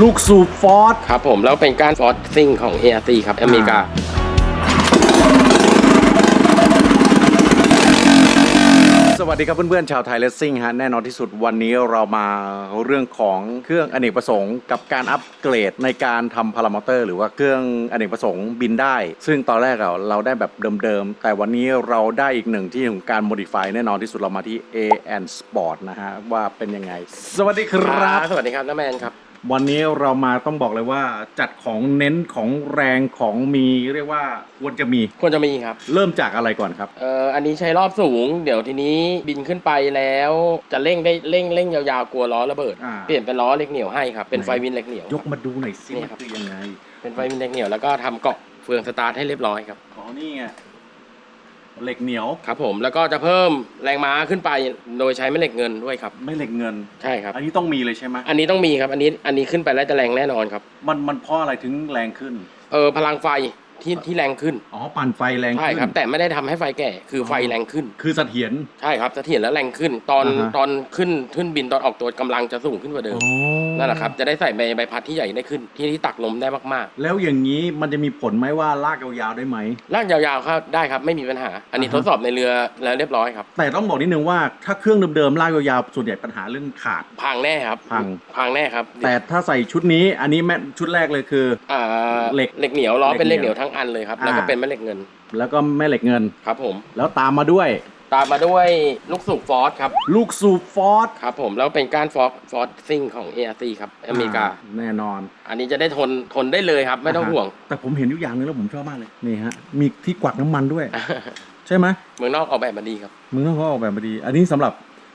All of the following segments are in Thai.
ลูกสูบฟอร์ดครับผมแล้วเป็นการฟอร์ซิ่งของ ARC ครับอเมริกา สวัสดีครับเพื่อนๆ ชาวไทยเลสซิ่งฮะแน่นอนที่สุดวันนี้เรามาเรื่องของเครื่องอเนกประสงค์กับการอัปเกรดในการทำพารามอเตอร์ หรือว่าเครื่องอเนกประสงค์บินได้ ซึ่งตอนแรกเราเราได้แบบเดิมๆ แต่วันนี้เราได้อีกหนึ่งที่ของการ modify แน่นอนที่สุดเรามาที่ A and Sport นะฮะว่าเป็นยังไง สวัสดีครับสวัสดีครับน้าแมนครับ วันนี้เรามาต้องบอกเลยว่าจัดของเน้นของแรงของมีเรียกว่าควรจะมี ควรจะมีครับ เริ่มจากอะไรก่อนครับ เอ่ออันนี้ใช้รอบสูง เดี๋ยวทีนี้บินขึ้นไปแล้วจะเร่งได้เร่งเร่งยาวๆกลัวล้อระเบิด อ่า เปลี่ยนเป็นล้อเหล็กเหนียวให้ครับ เป็นไฟวินเหล็กเหนียวยกมาดูหน่อยสินี่มันครับคือยังไงเป็นไฟวินเหล็กเหนียวแล้วก็ทำเกาะเฟืองสตาร์ทให้เรียบร้อยครับ อ๋อนี่ไง เหล็กเหนียวครับผมแล้วก็จะเพิ่มแรงม้าขึ้นไปโดยใช้แม่เหล็กเงินด้วยครับไม่เหล็กเงิน ใช่ครับ อันนี้ต้องมีเลยใช่ไหมอันนี้ต้องมีครับอันนี้อันนี้ขึ้นไปแล้วจะแรงแน่นอนครับ มันมันเพราะอะไรถึงแรงขึ้น เออพลังไฟ ที่ที่แรงขึ้นอ๋อปั่นไฟแรงใช่ขึ้นครับ แต่ไม่ได้ทำให้ไฟแก่คือไฟแรงขึ้น คือเสถียร ใช่ครับเสถียรและแรงขึ้น ตอนอ่าฮะ ตอนขึ้นขึ้นบินตอนออกตัวกำลังจะสูงขึ้นกว่าเดิมนั่นแหละครับจะได้ใส่ใบใบพัดที่ใหญ่ได้ขึ้น ที่ที่ตักลมได้มากแล้วอย่างนี้มันจะมีผลไหมว่าลากยาวๆได้ไหม ๆลากยาวๆครับได้ครับไม่มีปัญหา อันนี้อ่าทฮะ ดสอบในเรือแล้วเรียบร้อยครับ แต่ต้องบอกนิดนึงว่าถ้าเครื่องเดิมๆลากยาวๆส่วนใหญ่ปัญหาเรื่องขาด พังแน่ครับพัง พังแน่ครับแต่ถ้าใส่ชุดนี้อันนี้แม่ชุดแรกเลยคือ อ่าเหล็กเหล็กเหนียวล้อเป็นเหเหล็ล็กกเหเหนีนียยววทั้งอันเลยครับ แล้วก็อ่าเป็นแม่เหล็กเงิน แล้วก็แม่เหล็กเงินครับผม แล้วตามมาด้วย ตามมาด้วยลูกสูบฟอร์สครับ ลูกสูบฟอร์ดครับผมแล้วเป็นการฟอร์ฟอร์ซิ่งของ ARC ครับอเมริกา แน่นอน อันนี้จะได้ทนทนได้เลยครับ ไม่ต้องห่วง แต่ผมเห็นอยู่อย่างนึงแล้วผมชอบมากเลยนี่ฮะมีที่กวักน้ำมันด้วย ใช่ไหมเมืองนอกออกแบบมาดีครับมึงต้องเขาออกแบบมาดี อันนี้สำหรับ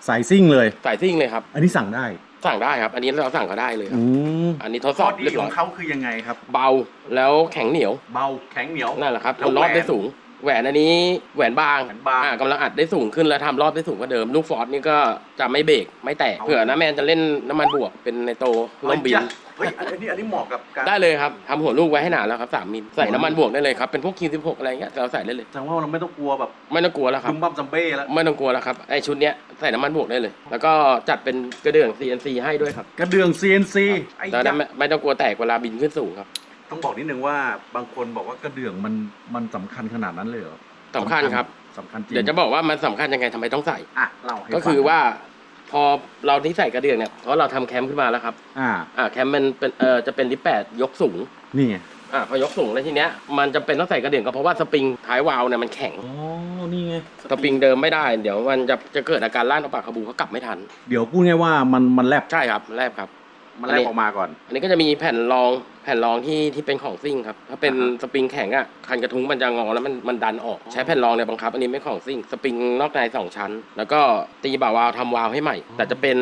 สายซิ่งเลยสายซิ่งเลยครับ อันนี้สั่งได้ สั่งได้ครับ อันนี้เราสั่งก็ได้เลยครับ อืมอันนี้ทดสอบเรียบร้อยคือยังไงครับ เบาแล้วแข็งเหนียวเบาแข็งเหนียวนั่นแหละครับแล้วทนรอบแหวนได้สูง แหวนอันนี้แหวนบางแหวนบาง อ่ากำลังอัดได้สูงขึ้นแล้วทำรอบได้สูงกว่าเดิม ลูกฟอร์ดนี่ก็จะไม่เบรกไม่แตกเอาเผื่อนะแมนจะเล่นน้ำมันบวกเป็นในโตล่มบิน เฮ้ยอันนี้อันนี้เหมาะกับการได้เลยครับทำหัวลูกไว้ให้หนาแล้วครับสามมิลใส่น้ำมันบวกได้เลยครับเป็นพวกคิงสิบหกอะไรเงี้ยเราใส่ได้เลยแสดงว่าเราไม่ต้องกลัวแบบไม่ต้องกลัวแล้วครับบุ้มบั้มซัมเบ้แล้วไม่ต้องกลัวแล้วครับไอชุดเนี้ยใส่น้ำมันบวกได้เลย แล้วก็จัดเป็นกระเดื่อง CNC ให้ด้วยครับกระเดื่อง CNC ไอ้แล้วยันั้นกษ์ ไม่ไม่ต้องกลัวแตกเวลาบินขึ้นสูงครับ ต้องบอกนิดนึงว่าบางคนบอกว่ากระเดื่องมันมันสำคัญขนาดนั้นเลยเหรอสำคัญครับ สำคัญจริงเดี๋ยวจะบอกว่ามันสำคัญยังไงทำไมต้องใส่ อะเล่าให้ก็คือฟังว่าพอเราที่ใส่กระเดื่องเนี่ยเพราะเราทำแคมป์ขึ้นมาแล้วครับอ่า อ่าแคมป์มันเป็นเอ่อจะเป็นลิฟต์แปดยกสูงนี่ไงอ่าพอยกสูงแล้วทีเนี้ยมันจะเป็นต้องใส่กระเดื่องก็เพราะว่าสปริงท้ายวาล์วเนี่ยมันแข็งอ๋อนี่ไงสปริงเดิมไม่ได้ เดี๋ยวมันจะจะเกิดอาการล่านเอาปากขบูเขากลับไม่ทัน เดี๋ยวพูดง่ายว่ามันมันแลบใช่ครับแรบครับ มันแลบออกมาก่อน อันนี้ก็จะมีแผ่นรองแผ่นรองที่ที่เป็นของซิ่งครับ ถ้าเป็นอ่าฮะสปริงแข็งอะคันกระทุ้งมันจะงอแล้วมันมันดันออก ใช้แผ่นรองเนี่ยบังคับ อันนี้ไม่ของซิ่ง สปริงนอกในสองชั้น แล้วก็ตีบ่าวาล์วทำวาล์วให้ใหม่ แต่จะเป็น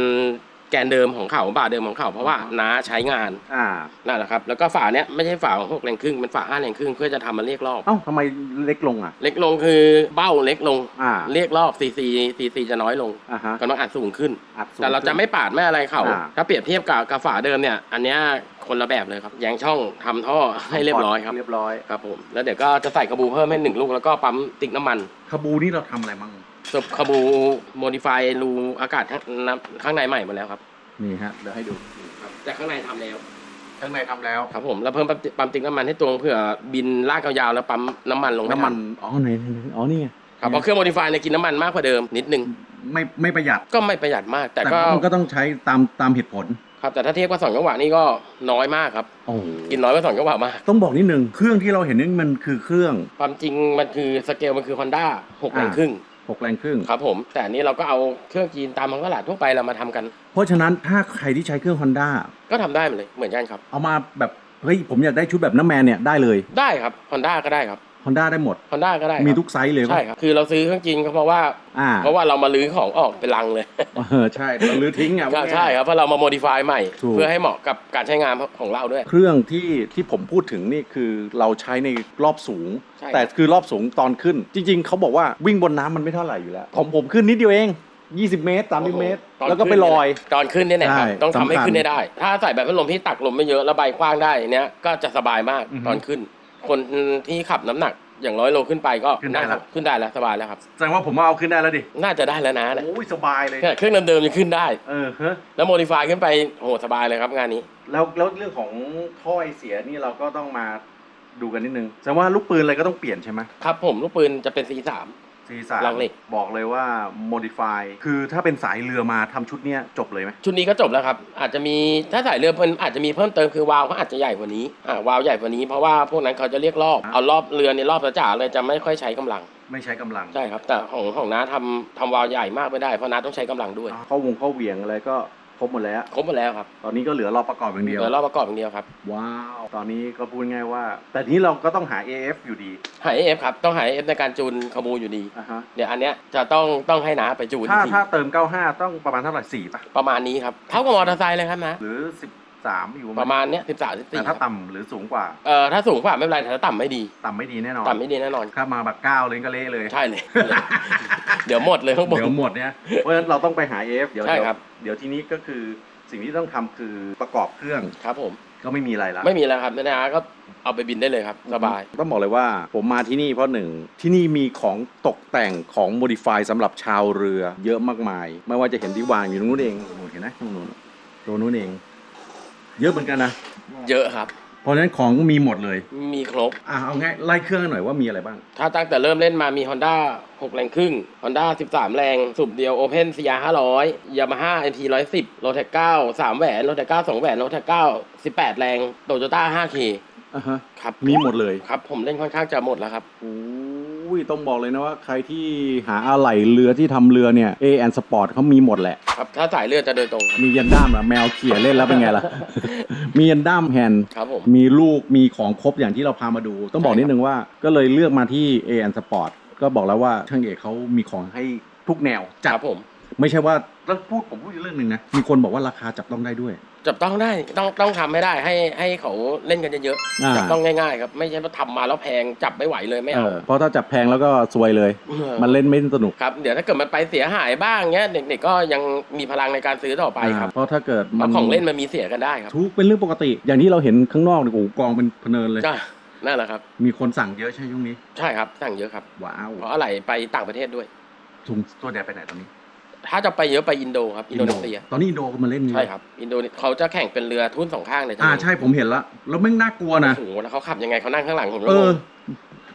แกนเดิมของเขาบ่าเดิมของเขาเพราะว่าน้าใช้งานอ่านั่นแหละครับแล้วก็ฝาเนี้ยไม่ใช่ฝาของหกแรงครึ่งเป็นฝาห้าแรงครึ่งเพื่อจะทำมันเรียกรอบ เอ้าทำไมเล็กลงอะ เล็กลงคือเบ้าเล็กลง อ่า เรียกรอบซีซีซีซีจะน้อยลงอ่าฮะ ก็ต้องอัดสูงขึ้น อัดสูงแต่เราจะไม่ปาดไม่อะไรเขาอ่า ถ้าเปรียบเทียบกับกับฝาเดิมเนี่ยอันเนี้ยคนละแบบเลยครับแยงช่องทำท่อให้เรียบร้อยครับเรียบร้อย ครับผมแล้วเดี๋ยวก็จะใส่กระบูเพิ่มให้หนึ่งลูกแล้วก็ปั๊มติ๊กน้ำมัน ขบูนี่เราทำอะไรมั่ง สบกระบูโมดิฟายรูอากาศข้างน้ำข้างในใหม่หมาแล้วครับ นี่ฮะเดี๋ยวให้ดูแต่ข้างในทำแล้ว ข้างในทำแล้ว ครับผมแล้วเพิ่มปั๊มปั๊มติ๊กน้ำมันให้ตรงเผื่อบินลากยาวๆแล้วปั๊มน้ำมันลงไทัน้ำมันอ๋อไหนไหนไหนอ๋อนี่ไงครับเพราะเครื่องโมดิฟายเนี่ยกินน้ำมันมากกว่าเดิมนิดนึงไม่ไม่ประหยัดก็ไม่ประหยัดมาก แต่แต่ก็มันก็ต้องใช้ตามตามเหตุผลครับแต่ถ้าเทียบกับสองจังหวะนี่ก็น้อยมากครับ โอ้กินน้อยกว่าสองจังหวะมาก ต้องบอกนิดนึงเครื่องที่เราเห็นนี่มันคือเครื่อง ความจริงมันคือสเกลมันคือ Honda หกแรงครึ่ง หกแรงครึ่ง ครับผม แต่อันนี้เราก็เอาเครื่องจีนตามท้องตลาดทั่วไปเรามาทำกัน เพราะฉะนั้นถ้าใครที่ใช้เครื่อง Honda ก็ทำได้หมดเลยเหมือนกันครับ เอามาแบบ เฮ้ย ผมอยากได้ชุดแบบน้ำแมนเนี่ยได้เลย ได้ครับ Honda ก็ได้ครับ Honda ได้หมด Honda ก็ได้ครับมีทุกไซส์เลยปะใช่ครับคือเราซื้อเครื่องจีนก็เพราะว่า อ่าเพราะว่าเรามาลื้อของออกเป็นลังเลย เออใช่เราลื้อทิ้งอะ ก็ใช่ครับเพราะเรามาโมดิฟายใหม่ ถูก เพื่อให้เหมาะกับการใช้งานของเราด้วย เครื่องที่ที่ผมพูดถึงนี่คือเราใช้ในรอบสูง ใช่ แต่คือรอบสูงตอนขึ้น จริง ๆ เขาบอกว่าวิ่งบนน้ำมันไม่เท่าไหร่อยู่แล้ว ผมผมขึ้นนิดเดียวเอง 20 เมตร30เมตร ตอนแล้วก็ไปขึ้นลอย ตอนขึ้นเนี่ยนะครับใช่ต้องทำให้สำคัญ ขึ้นได้ได้ ถ้าใส่แบบพัดลมที่ตักลมไม่เยอะระบายกว้างได้เนี้ยก็จะสบายมากอือฮึตอนขึ้น คนที่ขับน้ำหนักอย่างร้อยโลขึ้นไปก็ขึ้นได้แล้ว ขึ้นได้แล้วสบายแล้วครับ แสดงว่าผมว่าเอาขึ้นได้แล้วดิ น่าจะได้แล้วนะเนี่ยโอ้ยสบายเลย เครื่องเดิมๆยังขึ้นได้ เออเฮ้ยแล้วโมดิฟายขึ้นไปโอ้โหสบายเลยครับงานนี้ แล้วแล้วเรื่องของถ้อยเสียนี่เราก็ต้องมาดูกันนิดนึง แสดงว่าลูกปืนอะไรก็ต้องเปลี่ยนใช่ไหมครับผมลูกปืนจะเป็น C3 ซีสาลังเหล็ก บอกเลยว่า modify คือถ้าเป็นสายเรือมาทำชุดเนี้ยจบเลยไหมชุดนี้ก็จบแล้วครับ อาจจะมีถ้าสายเรือมันอาจจะมีเพิ่มเติมคือวาล์วเขาอาจจะใหญ่กว่านี้อ่าวาล์วใหญ่กว่านี้เพราะว่าพวกนั้นเขาจะเรียกรอบอ่าเอารอบเรือในยรอบจ๋าๆเลยจะไม่ค่อยใช้กำลังไม่ใช้กำลังใช่ครับ แต่ของของน้าทำทำวาล์วใหญ่มากไม่ได้เพราะน้าต้องใช้กำลังด้วย เข้าวงเข้าเหวียงอะไรก็ ครบหมดแล้ว ครบหมดแล้วครับตอนนี้ก็เหลือรอบประกอบอย่างเดียว เหลือรอบประกอบอย่างเดียวครับว้าว ตอนนี้ก็พูดง่ายว่า แต่ทีนี้เราก็ต้องหา AF อยู่ดี หา AF ครับต้องหา AF ในการจูนขบูอยู่ดี อะฮะ เดี๋ยวอันเนี้ยจะต้องต้องให้น้าไปจูนถ้าอีกทีถ้าเติม 95 ต้องประมาณเท่าไหร่4ป่ะ ประมาณนี้ครับเท่ากับมอเตอร์ไซค์เลยครับนะ หรือ 13อยู่ประมาณเนี้ยสิบสามสิบแต่สี่ถ้าต่ำหรือสูงกว่า เอ่อถ้าสูงกว่าไม่เป็นไรแต่ถ้าต่ำไม่ดี ต่ำไม่ดีแน่นอน ต่ำไม่ดีแน่นอน ถ้ามาแบบ9เลยก็เละเลย ใช่เลย เดี๋ยวหมดเลยข้างบน เดี๋ยวหมดเนี่ย เพราะฉะนั้นเราต้องไปหา AF เดี๋ยวใช่ครับ เดี๋ยวทีนี้ก็คือสิ่งที่ต้องทำคือประกอบเครื่องครับผม ก็ไม่มีอะไรละไม่มีแล้วครับนะก็เอาไปบินได้เลยครับ สบาย ต้องบอกเลยว่าผมมาที่นี่เพราะหนึ่งที่นี่มีของตกแต่งของโมดิฟายสำหรับชาวเรือเยอะมากมาย ไม่ว่าจะเห็นที่วางอยู่ตรงนู้นเองโอ้โหเห็นไหมตรงนู้นตรงนู้นเอง เยอะเหมือนกันนะ เยอะครับ เพราะฉะนั้นของมีหมดเลย มีครบ อะเอาง่ายไล่เครื่องหน่อยว่ามีอะไรบ้าง ถ้าตั้งแต่เริ่มเล่นมามี Honda 6 แรงครึ่ง Honda 13 แรง สูบเดียว Open CR 500 Yamaha NT 110 r o t e c 9 3 แหวน r o t e c 9 2แหวน r o t e c 9 18 แรง Toyota 5K อะฮะ ครับ มีหมดเลย ครับ ผมเล่นค่อนข้างจะหมดแล้วครับ โอ้ ยต้องบอกเลยนะว่าใครที่หาอะไหล่เรือที่ทำเรือเนี่ย A and Sport เขามีหมดแหละ ครับ ถ้าสายเลือดจะโดยตรงครับมียันด้ามเหรอแมวเขี่ยเล่นแล้วเป็นไงล่ะ มียันด้ามแฮนด์ครับผมมีลูกมีของครบอย่างที่เราพามาดู ต้องบอกนิดนึงว่าก็เลยเลือกมาที่ A and Sport ก็บอกแล้วว่าช่างเอกเขามีของให้ทุกแนวคจัดรับผม ไม่ใช่ว่าแล้วพูดผมพูดอีกเรื่องหนึ่งนะมีคนบอกว่าราคาจับต้องได้ด้วย จับต้องได้ต้องต้องทำให้ได้ให้ให้เขาเล่นกันเยอะอ่า ๆจับต้องง่ายๆครับไม่ใช่ว่าทำมาแล้วแพงจับไม่ไหวเลยไม่เอเอาอเพราะถ้าจับแพงแล้วก็ซวยเลยมันเล่นไม่สนุกครับ เดี๋ยวถ้าเกิดมันไปเสียหายบ้างเงี้ยเด็กๆก็ยังมีพลังในการซื้อต่อไปครับอ่าเพราะถ้าเกิดเพมันราะของเล่นมันมีเสียกันได้ครับทุกเป็นเรื่องปกติ อย่างที่เราเห็นข้างนอกเนี่ยโอ้โหกองเป็นพะเนินเลยใช่นั่นแหละครับ มีคนสั่งเยอะใช่ไหมช่วงนี้ ใช่ครับสั่งเยอะครับ ว้าวเพราะอะไรไปต่างประเทศด้วยถุงตัวใหญ่ไปไหนตอนนี้ ถ้าจะไปเยอะไปอินโดครับอินโดนีเซียตอนนี้อินโดก็มาเล่นนี่ใช่ครับอินโดนีเขาจะแข่งเป็นเรือทุ่นสองข้างเลยอ่าใช่ผมเห็นแล้วแล้วแม่งน่ากลัวนะโอ้โหแล้วเขาขับยังไงเขานั่งข้างหลังผมเออ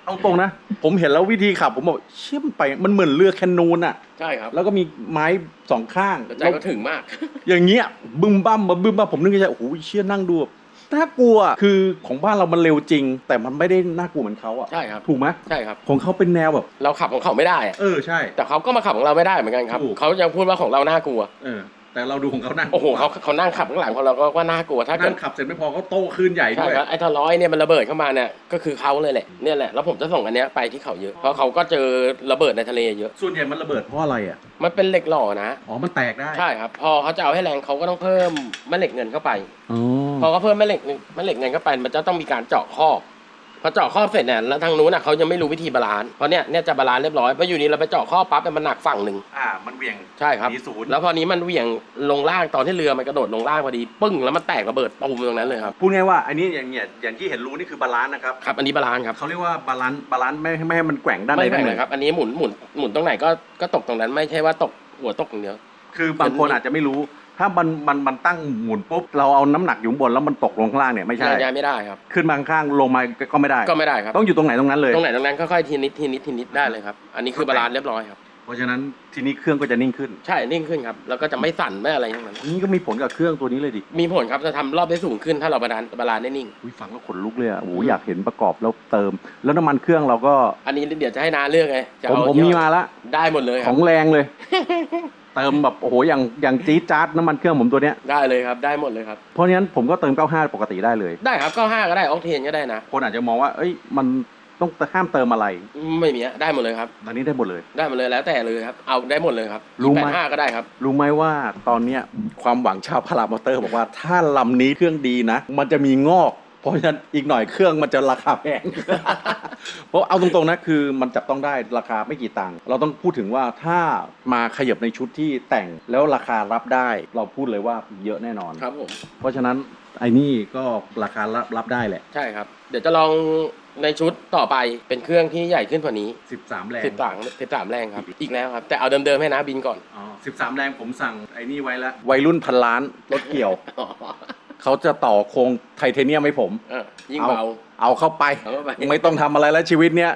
เอาตรงนะ ผมเห็นแล้ววิธีขับ ผมบอกเชื่อมนไปมันเหมือนเรือแคนูนอะใช่ครับแล้วก็มีไม้สองข้างแต่ใจก็ถึงมาก อย่างเงี้ยบึ้มบั้มมาบึ้มบั้มผมนึกในใจโอ้โหเชี่ยนั่งดูแบบ น่ากลัวคือของบ้านเรามันเร็วจริง แต่มันไม่ได้น่ากลัวเหมือนเขาอะใช่ครับถูกไหมใช่ครับของเขาเป็นแนวแบบเราขับของเขาไม่ได้อะเออใช่ แต่เขาก็มาขับของเราไม่ได้เหมือนกันครับถูก เขายังพูดว่าของเราน่ากลัว เออ แต่เราดูของเขานั่งโอ้โหเขาเขานั่งขับข้างหลังของเราก็ว่าน่ากลัวถ้าเกินั่ดงขับเสร็จไม่พอเขาโต้คลื่นใหญ่ใช่ด้วย ครับไอ้ทอร้อยเนี่ยมันระเบิดเข้ามาเนี่ยก็คือเขาเลยแหละเนี่ยแหละแล้วผมจะส่งอันเนี้ยไปที่เขาเยอะเพราะเขาก็เจอระเบิดในทะเลเยอะ ส่วนใหญ่มันระเบิดเพราะอะไรอะ มันเป็นเหล็กหล่อนะ อ๋อ มันแตกได้ใช่ครับ พอเขาจะเอาให้แรงเขาก็ต้องเพิ่มแม่เหล็กเงินเข้าไป อ๋อพอเขาเพิ่มแม่เหล็กแม่เหล็กเงินเข้าไป มันจะต้องมีการเจาะครอบ พอเจาะครอบเสร็จเนี่ยแล้วทางนู้นน่ะเขายังไม่รู้วิธีบาลานซ์เพราะเนี่ยเนี่ยจะบาลานซ์เรียบร้อยพออยู่นี้เราไปเจาะครอบปั๊บเนี่ยมันหนักฝั่งหนึ่งอ่า มันเหวียงใช่ครับหนีศูนย์แล้วพอนี้มันเหวี่ยงลงล่างตอนที่เรือมันกระโดดลงล่างพอดีปึ้งแล้วมันแตกระเบิดตูมตรงนั้นเลยครับพูดง่ายว่าอันนี้อย่างเงี้ยอย่างที่เห็นรู้นี่คือบาลานซ์นะครับครับอันนี้บาลานซ์ครับเขาเรียกว่าบาลานซ์บาลานซ์ไม่ให้ไม่ให้มันแกว่งด้านใดไม่ด้าแบ่นงหเลนึ่ยงครับอันนี้หมุนหมุนหมุนตรงไหนก็ก็ตกตรงนั้นไม่ใช่ว่าตกหัวตกอย่างเดียวคือบางคนอาจจะไม่รู้ ถ้ามันมันมันตั้งหมุนปุ๊บเราเอาน้ำหนักอยู่ข้างบนแล้วมันตกลงข้างล่างเนี่ยไม่ใช่ ย้ายไม่ได้ครับ ขึ้นมาข้างๆลงมาก็ไม่ได้ ก็ไม่ได้ครับ ต้องอยู่ตรงไหนตรงนั้นเลย ตรงไหนตรงนั้นค่อยๆทีนิดทีนิดทีนิดได้เลยครับ อันนี้คือบาลานซ์เรียบร้อยครับเพ ราะฉะนั้นทีนี้เครื่องก็จะนิ่งขึ้น ใช่นิ่งขึ้นครับ แล้วก็จะไม่สั่นไม่อะไรทั้งนั้น นี่ก็มีผลกับเครื่องตัวนี้เลยดิมีผลครับจะทำรอบได้สูงขึ้นถ้าเราบาลานซ์บาลานซ์ได้นิ่ง อุ้ยฟังแล้วขนลุกเลยอะโอ้โหอยากเห็นประกอบแล้วเติม แล้วน้ำมันเครื่องเราก็ อันนี้เดี๋ยวจะให้นาเลือกไงจะผมเอาผมมีมาละ ได้หมดเลยคขรัอบงแรงเลย เติมแบบโอ้โหอย่างอย่างจี๊ดจ๊าดน้ำมันเครื่องผมตัวเนี้ยได้เลยครับได้หมดเลยครับ เพราะฉะนั้นผมก็เติม 95 ปกติได้เลย ได้ครับก็ห้าก็ได้ออกเทนก็ได้นะ คนอาจจะมองว่าเอ้ยมัน ต้องห้ามเติมอะไร ไม่มีอะได้หมดเลยครับ ตอนนี้ได้หมดเลย ได้หมดเลยแล้วแต่เลยครับ เอาได้หมดเลยครับรู้ไหม แปดห้าก็ได้ครับ รู้ไหมว่าตอนเนี้ยความหวังชาวพารามอเตอร์บอกว่าถ้าลำนี้เครื่องดีนะ มันจะมีงอก เพราะฉะนั้นอีกหน่อยเครื่องมันจะราคาแพง เพราะเอาตรงๆนะคือมันจับต้องได้ราคาไม่กี่ตังค์เราต้องพูดถึงว่าถ้ามาขยับในชุดที่แต่งแล้วราคารับได้ เราพูดเลยว่าเยอะแน่นอน ครับผม เพราะฉะนั้นไอ้นี่ก็ราคารับรับได้แหละ ใช่ครับ เดี๋ยวจะลอง ในชุดต่อไปเป็นเครื่องที่ใหญ่ขึ้นกว่านี้ 13 แรงสิบสามสิบสามแรงครับ อีกแล้วครับ แต่เอาเดิมๆให้นะบินก่อน อ๋อ13 แรงผมสั่งไอ้นี่ไว้แล้ววัยรุ่นพันล้านรถเกี่ยว เขาจะต่อโครงไทเทเนียมให้ผม เออยิ่งเบา เอาเข้าไป เอาเข้าไป ไม่ต้องทำอะไรแล้วชีวิตเนี้ย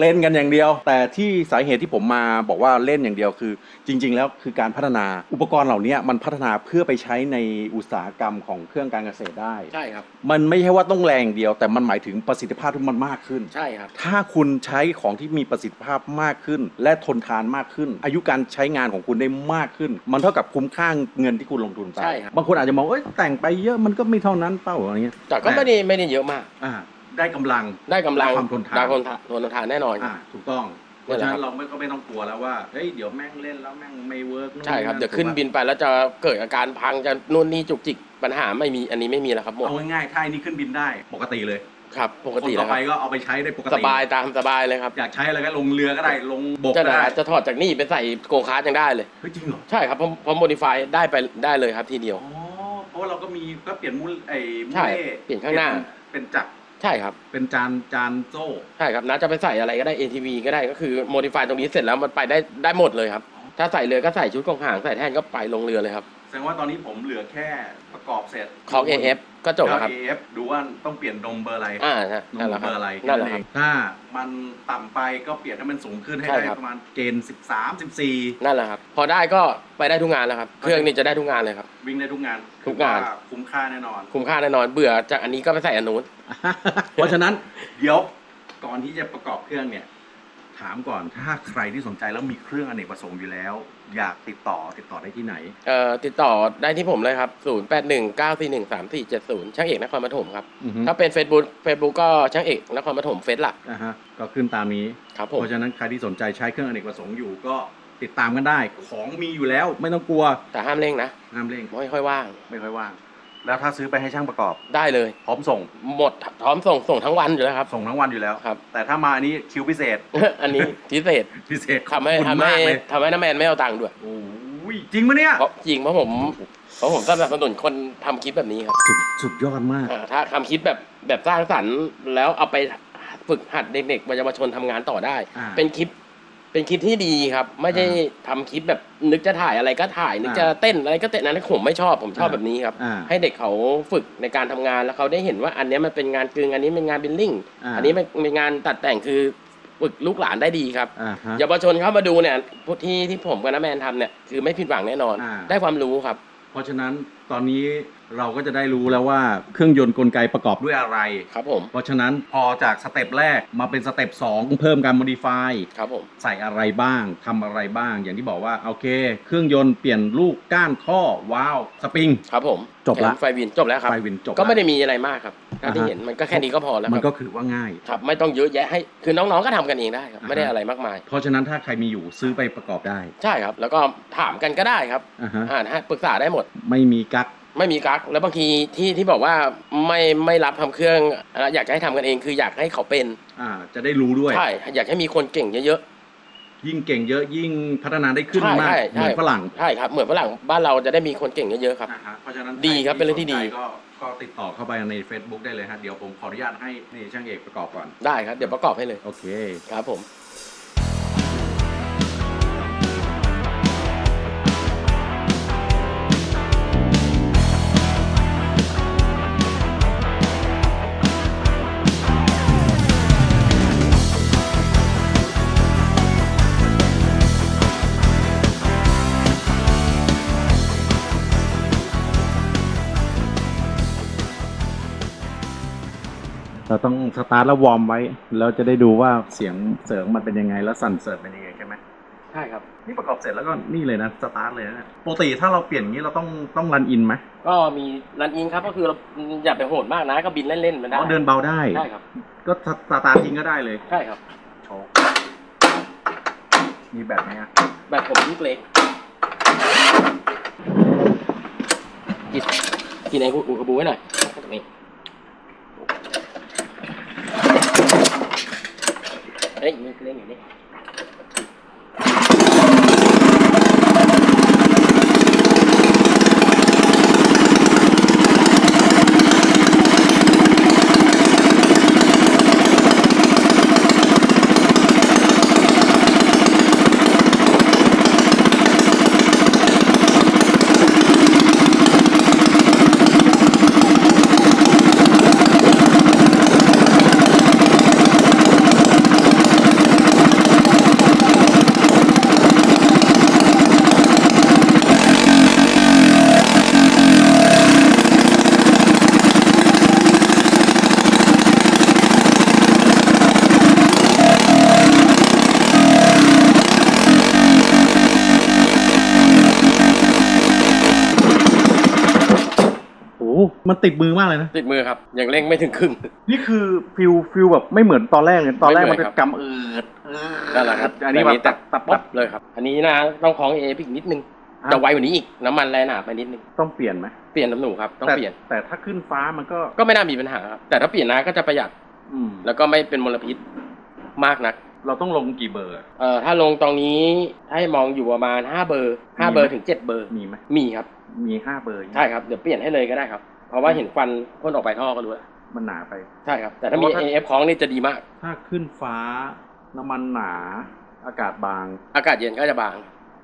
เล่นกันอย่างเดียว แต่ที่สาเหตุที่ผมมาบอกว่าเล่นอย่างเดียวคือ จริง ๆ แล้วคือการพัฒนาอุปกรณ์เหล่านี้มันพัฒนาเพื่อไปใช้ในอุตสาหกรรมของเครื่องการเกษตรได้ ใช่ครับ มันไม่ใช่ว่าต้องแรงอย่างเดียว แต่มันหมายถึงประสิทธิภาพที่มันมากขึ้น ใช่ครับ ถ้าคุณใช้ของที่มีประสิทธิภาพมากขึ้น และทนทานมากขึ้น อายุการใช้งานของคุณได้มากขึ้น มันเท่ากับคุ้มค่าเงินที่คุณลงทุนไปใช่ครับ บางคนอาจจะมองเอ้ยแต่งไปเยอะมันก็ไม่เท่านั้นเป้าอะไรเงี้ยแต่ก็ไม่ได้ไม่ได้เยอะมาก อ่า ได้กำลังได้กำลังได้ความทนทานได้ความทนทานแน่นอนคอ่ารับถูกต้อง เพนั่ราะนแหฉะละนั้นครับเราไม่ก็ไม่ต้องกลัวแล้วว่าเฮ้ยเดี๋ยวแม่งเล่นแล้วแม่งไม่เวิร์กใช่ครับเดี๋ยวขึ้นบินไปแล้วจะเกิดอาการพังจะนู่นนี่จุกจิกปัญหาไม่มีอันนี้ไม่มีแล้วครับหมดเอาง่ายๆถ้าไอ้นี่ขึ้นบินได้ปกติเลยครับปกติคนแล้ต่วอคไปรับก็เอาไปใช้ได้ปกติสบายตามสบายเลยครับอยากใช้อะไรก็ลงเรือก็ได้ลงบกจะก็ได้จะถอดจากนี่ไปใส่โกคาร์ทยังได้เลยเฮ้ยจริงเหรอใช่ครับเพราะเพราะโมดิฟายได้ไปได้เลยครับทีเดียวอ๋อเพราะว่าเราก็มีก็เปลี่ยนมูลไอ้มูใช่เล่เปลี่ยนข้างหน้าเป็นจักร ใช่ครับ เป็นจานจานโซ่ ใช่ครับน้าจะไปใส่อะไรก็ได้ ATV ก็ได้ก็คือโมดิฟายตรงนี้เสร็จแล้วมันไปได้ได้หมดเลยครับ ถ้าใส่เรือก็ใส่ชุดกองหางใส่แท่นก็ไปลงเรือเลยครับ แสดงว่าตอนนี้ผมเหลือแค่ประกอบเสร็จคอก AF ก็จบแล้วครับ เอฟดูว่าต้องเปลี่ยนนมเบอร์อะไรอ่าใช่นนั่นมแหละคเบรับอร์อะไรนั่แค่นแหนั้นละเอครับ งถ้ามันต่ำไปก็เปลี่ยนให้มันสูงขึ้นให้ใช่ได้ครับ ประมาณเกณฑ์13 14นั่นแหละครับ พอได้ก็ไปได้ทุกงานแล้วครับ เครื่องนี้จะได้ทุกงานเลยครับวิ่งได้ทุกงานทุกงาน ถือว่คุ้มค่าแน่นอน คุ้มค่าแน่นอนเบื่อจากอันนี้ก็ไปใส่อันนู้น เพราะฉะนั้นเดี๋ยวก่อนที่จะประกอบเครื่องเนี่ย ถามก่อนถ้าใครที่สนใจแล้วมีเครื่องอเนกประสงค์อยู่แล้ว อยากติดต่อติดต่อได้ที่ไหน เอ่อติดต่อได้ที่ผมเลยครับ 0 8 1 9 4 1 3 4 7 0 ช่างเอกนครปฐมครับ อือฮึถ้าเป็น Facebook Facebook ก็ช่างเอกนครปฐมเฟซหลักอ่าฮะก็ขึ้นตามนี้ ครับผม เพราะฉะนั้นใครที่สนใจใช้เครื่องอเนกประสงค์อยู่ก็ติดตามกันได้ ของมีอยู่แล้วไม่ต้องกลัวแต่ห้ามเร่งนะห้ามเร่งไม่ค่อยว่าง ไม่ค่อยว่าง แล้วถ้าซื้อไปให้ช่างประกอบ ได้เลย พร้อมส่งหมดพร้อมส่งส่งทั้งวันอยู่แล้วครับ ส่งทั้งวันอยู่แล้ว ครับ แต่ถ้ามาอันนี้คิวพิเศษ อันนี้พิเศษพิเศษทำให้ขอบคุณทำให้มากเลยทำให้น้าแมนไม่เอาตังค์ด้วยโอ้ยจริงปะเนี่ย เพราะจริงเพราะผมเพราะผมสนับสนุนคนทำคลิปแบบนี้ครับสุดสุดยอดมาก อ่าถ้าทำคลิปแบบแบบสร้างสรรค์แล้วเอาไปฝึกหัดเด็กๆเยาวชนทำงานต่อได้ อ่า เป็นคลิป เป็นคลิปที่ดีครับ ไม่ใช่อ่ทำคลิปแบบนึกจะถ่ายอะไรก็ถ่าย นึกอ่าจะเต้นอะไรก็เต้นอันนั้นผมไม่ชอบผมชอบอ่าแบบนี้ครับอ่าให้เด็กเขาฝึกในการทำงานแล้วเขาได้เห็นว่าอันเนี้ยมันเป็นงานกึ่งอันนี้เป็นงานบิลลิ่งอ่าอันนี้เป็นเป็นงานตัดแต่งคือฝึกลูกหลานได้ดีครับอ่าฮะเยาวชนเข้ามาดูเนี่ยผู้ที่ที่ผมกับน้าแมนทำเนี่ยคือไม่ผิดหวังแน่นอนอ่าได้ความรู้ครับ เพราะฉะนั้นตอนนี้ เราก็จะได้รู้แล้วว่าเครื่องยนต์กลไกประกอบด้วยอะไร ครับผม เพราะฉะนั้นพอจากสเต็ปแรกมาเป็นสเต็ป2เพิ่มการ modify ครับผม ใส่อะไรบ้างทำอะไรบ้าง อย่างที่บอกว่า โอเค เครื่องยนต์เปลี่ยนลูกก้านข้อว้าวสปริง ครับผมจบละแถมไฟวินจบแล้วครับ ไฟวินจบ ก็ไม่ละได้มีอะไรมากครับถ้าที่อ่าฮะเห็นมันก็แค่นี้ก็พอแล้วคมันรับก็คือว่าง่าย ครับ ไม่ต้องเยอะแยะให้ คือน้องๆก็ทำกันเองได้ครับอ่าฮะไม่ได้อะไรมากมาย เพราะฉะนั้นถ้าใครมีอยู่ซื้อไปประกอบได้ใช่ครับ แล้วก็ถามกันก็ได้ครับ อ่าฮะอ่าให้ปรึกษาได้หมด ไม่มีกั๊ก ไม่มีกักแล้วบางทีที่ที่บอกว่าไม่ไม่รับทำเครื่องอะอยากจะให้ทำกันเองคืออยากให้เขาเป็นอ่า จะได้รู้ด้วย ใช่อยากให้มีคนเก่งเยอะยิ่งเก่งเยอะยิ่งพัฒนาได้ขึ้นใช่มากใช่เหมือนใช่ฝรั่งๆใช่ครับเหมือนฝรั่งบ้านเราจะได้มีคนเก่งเยอะๆครับอ่าฮะเพราะฉะนั้นดีครับใเป็นเรื่องที่ดีสนใจก็ก็ติดต่อเข้าไปใน Facebook ได้เลยฮะเดี๋ยวผมขออนุญาตให้นี่ช่างเอกประกอบก่อน ได้ครับเดี๋ยวประกอบให้เลยโอเค ครับผม ต้องสตาร์ทแล้ววอร์มไว้ แล้วจะได้ดูว่าเสียงเสียงมันเป็นยังไง แล้วสั่นเสิร์ฟเป็นยังไงใช่ไหมใช่ครับ นี่ประกอบเสร็จแล้วก็นี่เลยนะสตาร์ทเลยนะปกติถ้าเราเปลี่ยนอย่างนี้เราต้องต้องรันอินไหมก็มีรันอินครับก็คือเราอย่าไปโหดมากนะก็บินเล่นๆมันได้อ๋อเดินเบาได้ใช่ครับ ก็สสตาร์ททิ้งก็ได้เลยใช่ครับโชว์มีแบบไหมอะแบบผมลูกเล็กกินกินไอ้อุกระบูไว้หน่อยตรงนี้ เฮ้ยมีเล่นอยู่นี่ มันติดมือมากเลยนะ ติดมือครับ ยังเร่งไม่ถึงครึ่ง นี่คือฟิลฟิลแบบไม่เหมือนตอนแรกเลยตอนแรกมันไม่เหมืจะอนครับกำเอิดเอิดนั่นแหละครับอันนี้แบบตัดตัดปั๊ปั๊บบเลยครับ อันนี้นะต้องคล้องเออีกนิดนึงจะไวกว่านี้อีกน้ำมันแรงหนาไปนิดนึงต้องเปลี่ยนไหมเปลี่ยนน้ำหนูครับต้องแต่เปลี่ยนแต่ถ้าขึ้นฟ้ามันก็ก็ไม่น่ามีปัญหาครับแต่ถ้าเปลี่ยนนะก็จะประหยัดอืมแล้วก็ไม่เป็นมลพิษมากนัก เราต้องลงกี่เบอร์อะเอ่อถ้าลงตรงนี้ให้มองอยู่ประมาณห้าเบอร์ห้ามีไหมเบอร์ถึงเจ็ดเบอร์มีไหมมีครับ มีห้าเบอร์ใช่ครับเดี๋ยวเปลี่ยนให้เลยก็ได้ครับ เพราะว่าเห็นควันพ่นออกไปท่อก็รู้แล้วมันหนาไป ใช่ครับ แต่ถ้ามี เพราะว่าถ้า AF คล้องนี่จะดีมาก ถ้าขึ้นฟ้าน้ำมันหนา อากาศบาง อากาศเย็นก็จะบาง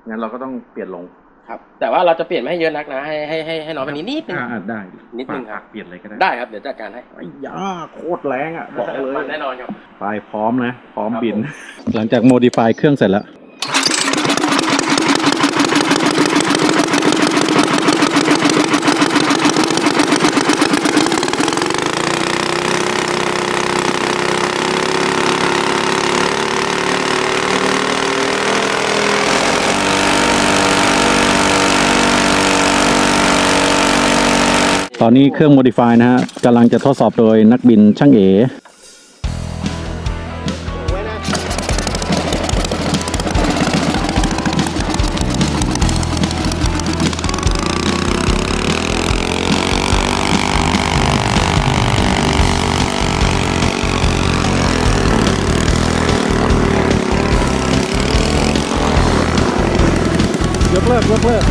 งั้นเราก็ต้องเปลี่ยนลงครับ แต่ว่าเราจะเปลี่ยนไม่ให้เยอะนักนะให้ให้ให้ให้น้อยกว่านี้นิดนึง อ่าได้นิดนึงครับฝากเปลี่ยนเลยก็ได้ได้ครับ เดี๋ยวจัดการให้ไอ้ยาโคตรแรงอะ บอกเลย แน่นอนครับไฟพร้อมนะ พร้อมครับบินผมหลังจากโมดิฟายเครื่องเสร็จแล้ว ตอนนี้เครื่องโมดิฟายนะฮะกำลังจะทดสอบโดยนักบินช่างเอยกเลิกเลิก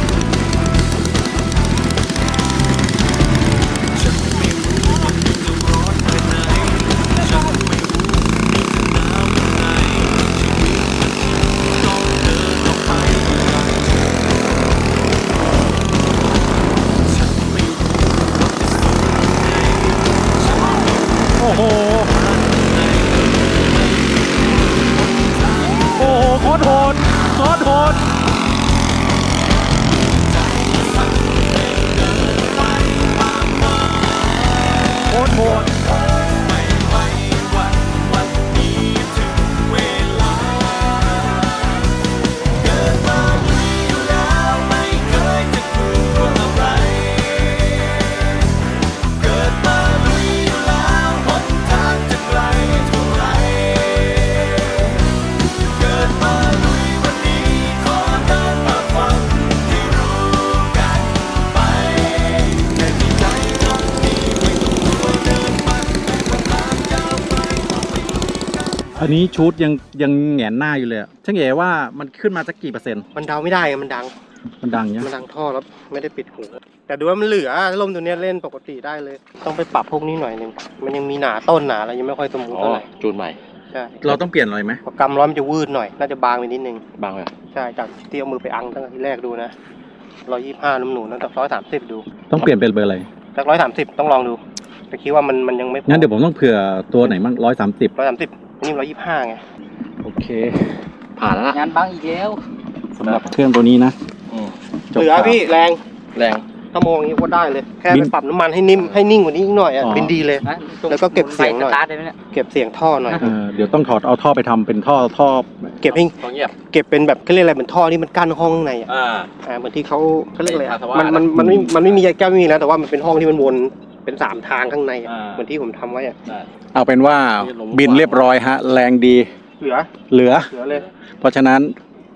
นนี้ชุดยังยังแหงนหน้าอยู่เลยอะช่างเอ๋ว่ามันขึ้นมาสักกี่เปอร์เซ็นต์ มันเดาไม่ได้ไงมันดัง มันดังเนี้ยมันดังท่อแล้วไม่ได้ปิดหู แต่ดูว่ามันเหลือลมตัวเนี้ยเล่นปกติได้เลย ต้องไปปรับพวกนี้หน่อยหนึง มันยังมีหนาต้นหนาอะไรยังไม่ค่อยสมูทเท่าไหร่ จูนใหม่ ใช่เราต้องเปลี่ยนอะไรไหมพอกำร้อนมันจะวืดหน่อย น่าจะบางไปนิดนึง บางเลยใช่ จากที่เอามือไปอังตั้งแต่ที่แรกดูนะร้อยยี่ห้าน้ำหนูนั่นจากร้อยสามสิบดูต้องเปลี่ยนเป็นเบอร์อะไร จากร้อยสามสิบต้องลองดู แต่คิดว่ามันมันยังไม่งั้นเดี๋ยวผมต้องเผื่อตัวไหนมั่งร้อยสามสิบร้อยสามสิบ นี่ร้อยยี่ห้าไง โอเค ผ่านแล้วงานบังอีกแล้วสำหรับเครื่องตัวนี้นะจบเหลือข่าวพี่แรงแรงถ้ามองอย่างนี้ก็ได้เลย แค่บิไปนปรับน้ำมันให้นิ่มให้นิ่งกว่านี้อีกหน่อยอะอ๋อเป็นดีเลยนะแล้วก็เก็บเสียงหน่อยไฟสตาร์ทได้ไหมเนี่ยเก็บเสียงท่อหน่อยเออเดี๋ยวต้องถอดเอาท่อไปทำเป็นท่อท่อ เก็บให้ต้องเงียบเก็บเป็นแบบเขาเรียกอะไรเป็นท่อที่มันกั้นห้องข้างในอะอ่าอ่าเหมือนที่เขาเขาเรียกอะไรเป็นอะภาสวะมันมันมันไม่มันไม่มีแก้วไม่มีแล้วแต่ว่ามันเป็นห้องที่มันวนเป็นสามทางข้างในอะอ่าเหมือนที่ผมทำไว้อะได้ เอาเป็นว่านี่ลงบินเรียบร้อยฮะ แรงดี เหลือเหลือ เหลือเลยเพราะฉะนั้น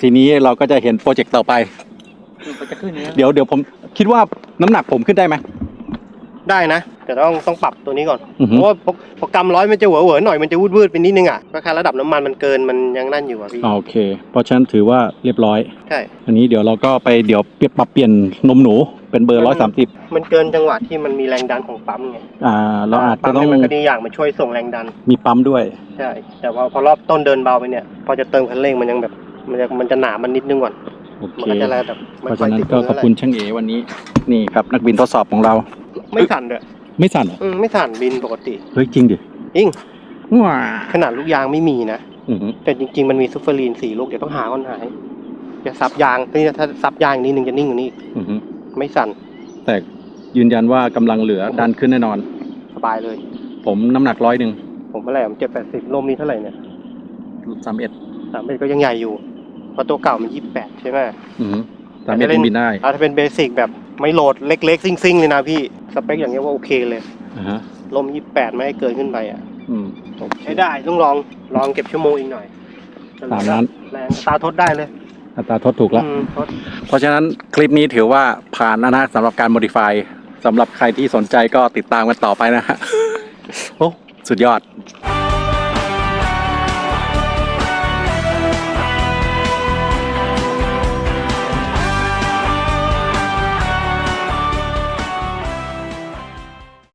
ทีนี้เราก็จะเห็นโปรเจกต์ต่อไปมันจะขึ้นเนี้ยเดี๋ยวเดี๋ยวผมคิดว่าน้ำหนักผมขึ้นได้ไหมได้นะ แต่ต้องต้องปรับตัวนี้ก่อนอือเพฮึราะว่าพอพอกำร้อยมันจะเหวอเหวอๆหน่อยมันจะวืดวืดๆไปนิดนึงอะก็แค่ระดับน้ำมันมันเกินมันยังนั่นอยู่อะพี่โอเค เพราะฉะนั้นถือว่าเรียบร้อย ใช่ อันนี้เดี๋ยวเราก็ไปเดี๋ยวปรับเปลี่ยนนมหนูเป็นเบอร์ร้อยสามสิบมันเกินจังหวะที่มันมีแรงดันของปั๊มไงอ่า เราอาจจะปั๊มต้องเนี่ยมันก็ดีอย่างมันช่วยส่งแรงดัน มีปั๊มด้วย ใช่ แต่พอพอรอบต้นเดินเบาไปเนี่ย พอจะเติมคันเร่งมันยังแบบ มันจะมันจะหนามันนิดนึงก่อน โอเค มันก็จะแรงแบบเพไม่ราะค่อฉะยนั้นติดก็มือขอบเท่าไหร่คุณช่างเอวันนี้ นี่ครับนักบินทดสอบของเรา ไม่สั่นด้วย ไม่สั่นเหรออืมไม่สั่นบินปกติเฮ้ยจริงดิจริงว้าขนาดลูกยางไม่มีนะอือหือแต่จริง ๆ มันมีซูเฟอรีนสี่ลูกเดี๋ยวต้องหาก่อนหายจะซับยางนี่ถ้าซับยางอีกนิดนึงจะนิ่งกว่านี้อีกอือหือไม่สั่นแต่ยืนยันว่ากำลังเหลือดันขึ้นแน่นอน สบายเลย ผมน้ำหนักร้อยหนึ่งผมเมื่อไหร่ผมเจ็ดแปดสิบลมนี้เท่าไหร่เนี่ยสามเอ็ดสามเอ็ดก็ยังใหญ่อยู่เพราะตัวเก่ามันยี่สิบแปดใช่ไหมอือหือสามเอ็ดบินได้ เอาถ้าเป็นเบสิกแบบ ไม่โหลดเล็กๆ ซิ่งๆ เลยนะพี่ สเปคอย่างเงี้ยว่าโอเคเลยอ่าฮะลม28ไม่ให้เกินขึ้นไปอะอืม ใช้ได้ต้องลองลองเก็บชั่วโมงอีกหน่อยตามนั้น แรงตาทดได้เลยอัตราทดถูกแล้ว อืมทด เพราะฉะนั้นคลิปนี้ถือว่าผ่านนะนะสำหรับการ modify สำหรับใครที่สนใจก็ติดตามกันต่อไปนะฮะ โอ้ สุดยอด